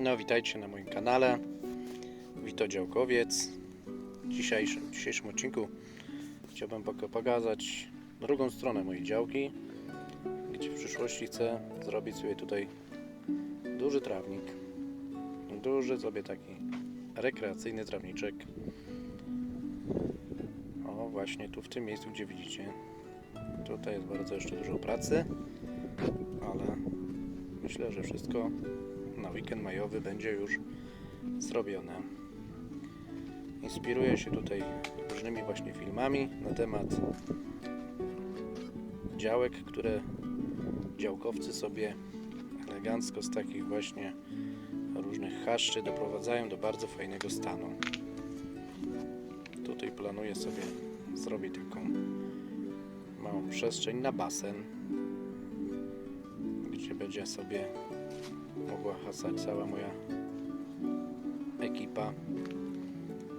No, witajcie na moim kanale. Wito Działkowiec. W dzisiejszym, w dzisiejszym odcinku chciałbym pok- pokazać drugą stronę mojej działki, gdzie w przyszłości chcę zrobić sobie tutaj duży trawnik. Duży sobie taki rekreacyjny trawniczek. O, właśnie tu w tym miejscu, gdzie widzicie. Tutaj jest bardzo jeszcze dużo pracy, ale myślę, że wszystko na weekend majowy będzie już zrobione. Inspiruję się tutaj różnymi właśnie filmami na temat działek, które działkowcy sobie elegancko z takich właśnie różnych chaszczy doprowadzają do bardzo fajnego stanu. Tutaj planuję sobie zrobić taką małą przestrzeń na basen, gdzie będzie sobie cała moja ekipa.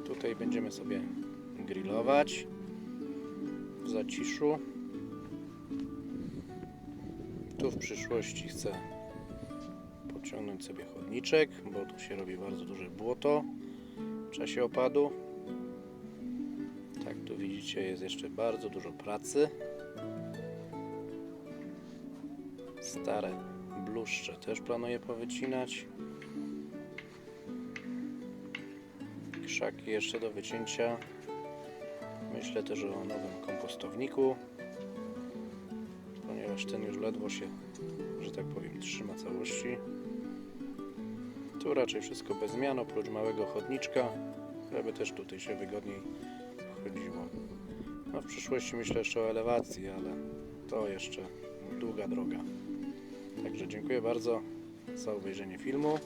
Tutaj będziemy sobie grillować w zaciszu. Tu w przyszłości chcę podciągnąć sobie chodniczek, bo tu się robi bardzo duże błoto w czasie opadu. Tak, tu widzicie, jest jeszcze bardzo dużo pracy. Stare bluszcze też planuję powycinać. Krzaki jeszcze do wycięcia. Myślę też o nowym kompostowniku, ponieważ ten już ledwo się, że tak powiem, trzyma całości. Tu raczej wszystko bez zmian, oprócz małego chodniczka, żeby też tutaj się wygodniej chodziło. No w przyszłości myślę jeszcze o elewacji, ale to jeszcze długa droga. Także dziękuję bardzo za obejrzenie filmu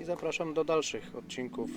i zapraszam do dalszych odcinków